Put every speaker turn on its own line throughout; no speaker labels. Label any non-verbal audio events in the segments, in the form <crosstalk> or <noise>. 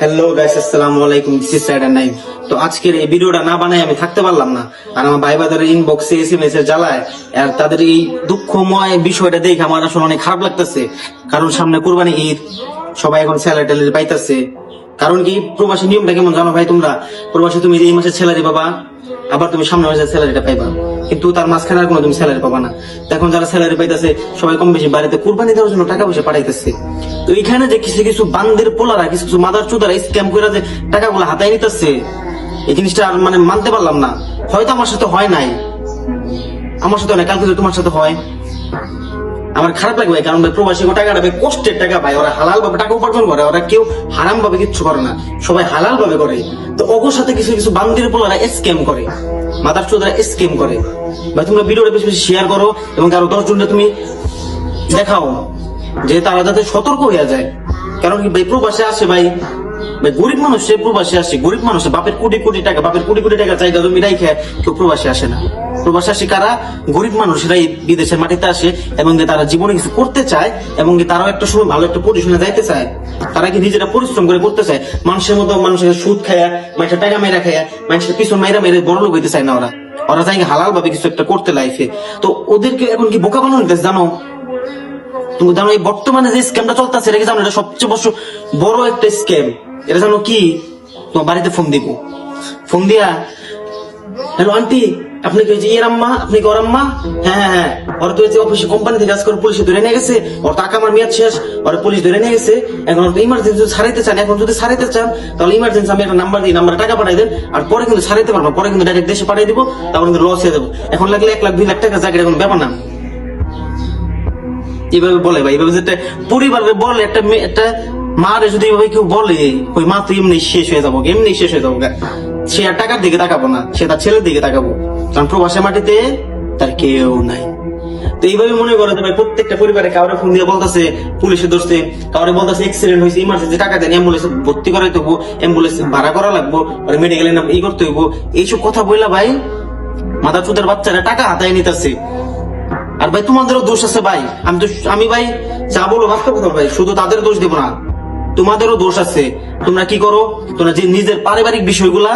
Hello guys আসসালামু আলাইকুম this is তো আজকের এই ভিডিওটা না বানাই আমি থাকতে পারলাম না। আর আমার ভাই বাজারের ইনবক্সে এসএমএস এর জ্বালায়, আর তাদের এই দুঃখময় বিষয়টা দেখে আমার আসলে অনেক খারাপ লাগতেছে। কারণ সামনে কোরবানি ঈদ, সবাই এখন স্যালারি ট্যালারি পাইতেছে। কারণ কি প্রবাসী নিয়মটা কেমন জানো ভাই তোমরা? প্রবাসী তুমি এই মাসে স্যালারি পাবা, আবার তুমি সামনে মাসের স্যালারিটা পাইবা। কিন্তু তার মাঝখানে আর কোনো তুমি স্যালারি পাবা না। এখন যারা স্যালারি পাইতেছে, সবাই কম বেশি বাড়িতে কুরবানি দেওয়ার জন্য টাকা পয়সা পাঠাইতেছে। তো এখানে যে কিছু কিছু বান্দের পোলারা, কিছু কিছু মাদার চুদারা স্ক্যাম করে যে টাকাগুলো হাতায় নিতেছে, এই জিনিসটা আর মানে মানতে পারলাম না। হয়তো আমার সাথে হয় নাই। আমার সাথে হয় কালকে তোমার সাথে হয় আমার খারাপ লাগবে, কারণ ভাই প্রবাসী টাকাটা ভাই কষ্টের টাকা ভাই, ওরা হালাল ভাবে টাকা উপার্জন করে, ওরা কেউ হারাম ভাবে কিচ্ছু করে না, সবাই হালাল ভাবে করে। তো ওগোর সাথে কিছু কিছু বান্দির পোলারা স্ক্যাম করে, মাদার চোদরা স্ক্যাম করে। ভাই তোমরা ভিডিওটা বেশি বেশি শেয়ার করো, এবং আরও দশ জনকে তুমি দেখাও, যে তারা যাতে সতর্ক হয়ে যায়। কারণ কি ভাই প্রবাসে আসে ভাই গরিব মানুষ সে প্রবাসে আসে, গরিব মানুষ, বাপের কোটি কোটি টাকা, বাপের কোটি কোটি টাকা চাহিদা জমি রাইখে কেউ প্রবাসে আসে না। প্রবাসে আসে কারা? গরিব মানুষরাই বিদেশের মাটিতে আসে এবং তারা জীবনে কিছু করতে চায় এবং তারাও একটা সময় ভালো একটা পজিশনে যাইতে চায়, তারা কি নিজেরা পরিশ্রম করে করতে চায়? মানুষের মতো মানুষের সুদ খায়া, মানুষের টাকা মেরা খায়া, মানুষের পিছন মাইরা মেরে বড় লোক হইতে চায় না ওরা। ওরা চাই হালাল ভাবে কিছু একটা করতে লাইফে তো ওদেরকে এখন কি বোকা বানানো জানো? তুমি জানো এই বর্তমানে যে স্ক্যামটা চলতেছে, এটা কি জানো? এটা সবচেয়ে বড় বড় একটা স্ক্যাম এটা জানো কি? তোমার বাড়িতে ফোন দিব। ফোন দিয়া হ্যালো আন্টি আপনি কি যে আম্মা? আপনি কি ওর আম্মা? হ্যাঁ হ্যাঁ হ্যাঁ। ওর তো যে অফিসে কোম্পানি থেকে আজ করে পুলিশে ধরে নিয়ে গেছে। ওর টাকা আমার মেয়াদ শেষ। ওর পুলিশ ধরে নিয়ে গেছে। এখন ওর ইমার্জেন্সি ছাড়াইতে চান। এখন যদি ছাড়াইতে চান, তাহলে ইমার্জেন্সি আমি একটা নাম্বার দিই নাম্বারে টাকা পাঠাই দেন। আর পরে কিন্তু ছাড়াইতে পারব পরে কিন্তু ডাইরেক্ট দেশে পাঠিয়ে দিব, তারপর কিন্তু লস হয়ে যাব। এখন লাগলে এক লাখ, দুই লাখ টাকা জায়গায় এখন ব্যাপার না। এইভাবে বলে ভাই, এইভাবে যেটা পরিবারে বলে, একটা মেয়ে, একটা মারে যদি এইভাবে কেউ বলে ওই মা তো এমনি শেষ হয়ে যাব, এমনি শেষ হয়ে যাব সে আর টাকার দিকে তাকাবো না, সে তার ছেলের দিকে তাকাবো। কারণ প্রবাসের মাটিতে তার কেউ নাই। তো এইভাবে মনে করো যে ভাই, প্রত্যেকটা পরিবারে কাউরে ফোন দিয়ে বলতেছে পুলিশে ধরছে কাউরে বলতেছে অ্যাক্সিডেন্ট হয়েছে ইমার্জেন্সি টাকা দেন অ্যাম্বুলেন্স ভর্তি করাইতে হব অ্যাম্বুলেন্স ভাড়া করা লাগবো মেডিকেলে নাম ই করতে হইব। এইসব কথা বললা ভাই মাথা চুদের বাচ্চারা টাকা হাতায় নিতেছে। আর ভাই, তোমাদেরও দোষ আছে ভাই। আমি তো আমি ভাই, যা বলো বাস্তব কথা ভাই, শুধু তাদের দোষ দেবো না। তোমাদেরও দোষ আছে। তোমরা কি করো? তোমরা যে নিজের পারিবারিক বিষয়গুলা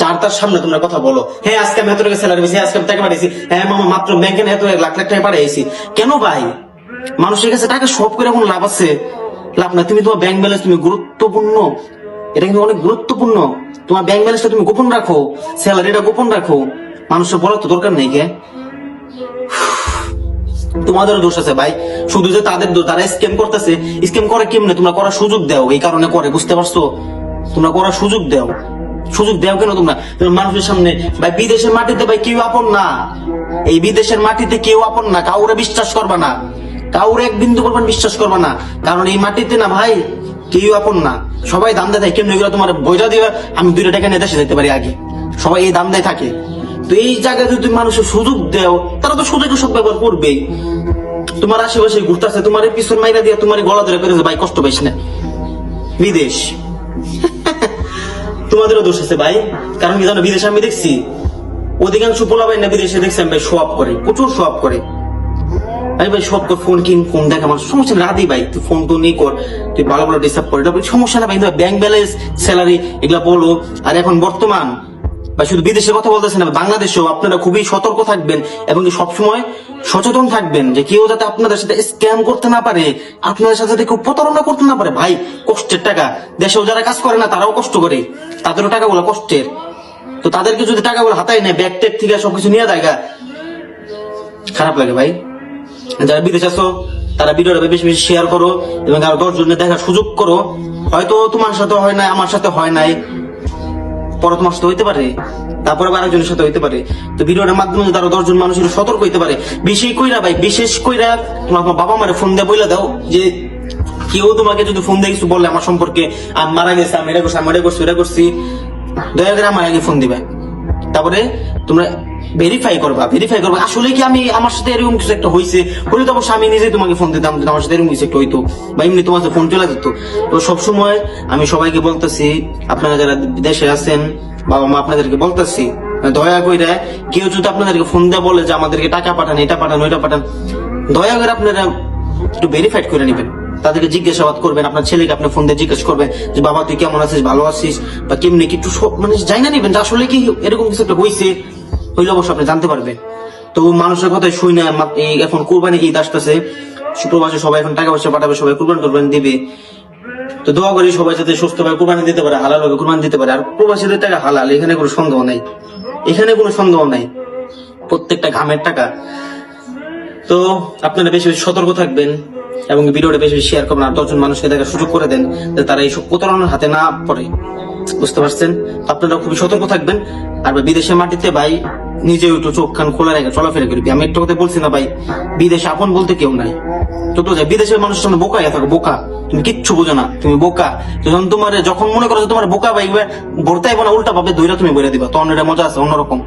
চার তার সামনে তোমরা কথা বলো। হ্যাঁ আজকে আমি এত টাকা স্যালারি পেয়েছি আজকে আমি টাকা পাঠিয়েছি হ্যাঁ মামা, মাত্র ব্যাংকে এত লাখ লাখ টাকা পাঠিয়েছি কেন ভাই? মানুষের কাছে টাকা সব করে এখন লাভ আছে? লাভ না তুমি তোমার ব্যাংক ব্যালেন্স তুমি গুরুত্বপূর্ণ। এটা কিন্তু অনেক গুরুত্বপূর্ণ। তোমার ব্যাংক ব্যালেন্সটা তুমি গোপন রাখো। স্যালারিটা গোপন রাখো। মানুষের বলার তো দরকার নেই কে তোমাদেরও দোষ আছে ভাই। শুধু যে তাদের দোষ, তারা স্ক্যাম করতেছে স্ক্যাম করে কেমনে? তোমরা করার সুযোগ দাও, এই কারণে করে, বুঝতে পারছ? তোমরা করার সুযোগ দাও। সুযোগ দাও কেন তোমরা? মানুষের সামনে, ভাই, বিদেশের মাটিতে ভাই কেউ আপন না। এই বিদেশের মাটিতে কেউ আপন না, কাউরে বিশ্বাস করবা না। কাউরে এক বিন্দু পরিমাণ বিশ্বাস করবা না। কারণ এই মাটিতে না ভাই, কেউ আপন না। সবাই দাম দেয় কেমন তোমার বইটা দিয়ে আমি দুইটা টাকা নিয়ে দেশে যেতে পারি আগে। সবাই এই দাম দেয় থাকে। তো এই জায়গায় যদি মানুষের সুযোগ দেও, তারা তো সুযোগ সব ব্যবহার করবেই। তোমার আশেপাশে ঘুরতেছে তোমার পিছন মাইরা দিয়ে তোমার গলা ধরে পেরেছে ভাই, কষ্ট পাইস না। বিদেশ। <laughs> তোমাদেরও দোষ আছে ভাই, কারণ কি জানো, বিদেশে আমি দেখছি, অধিকাংশ পোলাবাই না বিদেশে দেখছি, আমি ভাই সোয়াব করে, প্রচুর সোয়াব করে। ভাই ভাই সব কর ফোন কিন, ফোন দেখ আমার সমস্যা রাধি ভাই, তুই ফোন তো নেই কর, তুই ভালো ভালো ডিস্টার্ব করে। সমস্যা না ভাই, ব্যাংক ব্যালেন্স, স্যালারি, এগুলা বলো। আর এখন বর্তমান বা শুধু বিদেশের কথা বলতেছে না বাংলাদেশেও আপনারা খুবই সতর্ক থাকবেন এবং সবসময় সচেতন থাকবেন যে কেউ যাতে আপনাদের সাথে স্ক্যাম করতে না পারে আপনাদের সাথে যাতে কেউ প্রতারণা করতে না পারে। ভাই কষ্টের টাকা। দেশেও যারা কাজ করে না তারাও কষ্ট করে। তাদেরও টাকাগুলো কষ্টের। তো তাদেরকে যদি টাকাগুলো হাতায় নেয় ব্যাগ ট্যাগ থেকে সবকিছু নিয়ে গা, খারাপ লাগে ভাই। যারা বিদেশ আছো তারা ভিডিওটা বেশি বেশি শেয়ার করো এবং আরও দশজনের দেখার সুযোগ করো। হয়তো তোমার সাথে হয় নাই আমার সাথে হয় নাই। পরে তোমার সাথে হইতে পারে, তারপরে আরেকজনের সাথে হইতে পারে। তো ভিডিওটার মাধ্যমে যদি আরও দশজন মানুষের সতর্ক হইতে পারে, বেশি কইরা ভাই, বিশেষ কইরা তোমার তোমার বাবা মারে ফোন দিয়ে বইলে দাও যে, কেউ তোমাকে যদি ফোন দিয়ে কিছু বললে আমার সম্পর্কে, আমি মারা গেছে, আমি এটা করছি আমি এটা করছি এটা করছি। দয়া করে আমার আগে ফোন দিবে। তারপরে তোমরা ভেরিফাই করবা ভেরিফাই করবা। আসলে কি আমি আমার সাথে এরকম কিছু একটা হয়েছে হলে তো অবশ্যই আমি নিজে তোমাকে ফোন দিতাম আমার সাথে এরকম কিছু একটা হইতো। বা এমনি তোমার ফোন চলে যেত। তো সবসময় আমি সবাইকে বলতেছি, আপনারা যারা দেশে আছেন, বাবা মা আপনাদেরকে বলতেছি, দয়া করে কেউ যদি আপনাদেরকে ফোন দিয়ে বলে যে আমাদেরকে টাকা পাঠান, এটা পাঠান, ওইটা পাঠান, দয়া করে আপনারা একটু ভেরিফাইড করে নেবেন। তাদেরকে জিজ্ঞাসাবাদ করবেন, আপনার ছেলেকে আপনি ফোন দিয়ে জিজ্ঞেস করবেন যে, বাবা, তুই কেমন আছিস? ভালো আছিস? বা কেমনি কি একটু মানে জানা নিবেন যে আসলে কি এরকম কিছু একটা হয়েছে হইলে অবশ্য আপনি জানতে পারবেন। তো মানুষের কথা শুই না এখন কোরবানি ঈদ আসতেছে। শুক্রবারে সবাই এখন টাকা পয়সা পাঠাবে, সবাই কোরবানি টোরবানি দিবে। তো দোয়া করি সবাই যাতে সুস্থভাবে কোরবানি দিতে পারে হালাল ভাবে কোরবানি দিতে পারে। আর প্রবাসীদের টাকা হালাল, এখানে কোনো সন্দেহ নাই। এখানে কোনো সন্দেহ নাই। প্রত্যেকটা ঘামের টাকা। তো আপনারা বেশি বেশি সতর্ক থাকবেন এবং ভিডিওটা বেশি বেশি শেয়ার করবেন। আর দশজন মানুষকে দেখার সুযোগ করে দেন যে তারা এইসব প্রতারণার হাতে না পড়ে। বুঝতে পারছেন? আপনারা খুবই সতর্ক থাকবেন। আর বিদেশের মাটিতে ভাই নিজেও একটু চোখ কান খোলা রেখে চলাফেরা করবি আমি একটা কথা বলছি না ভাই, বিদেশে আপন বলতে কেউ নাই। তো তো বিদেশের মানুষের সামনে বোকা থাকো, বোকা। তুমি কিচ্ছু বোঝো না, তুমি বোকা। যখন তোমার, যখন মনে করো তোমার বোকা ভাই ভরতাই না উল্টা পাবে দইরা তুমি বলে দিবা, তখন এটা মজা আছে, অন্যরকম।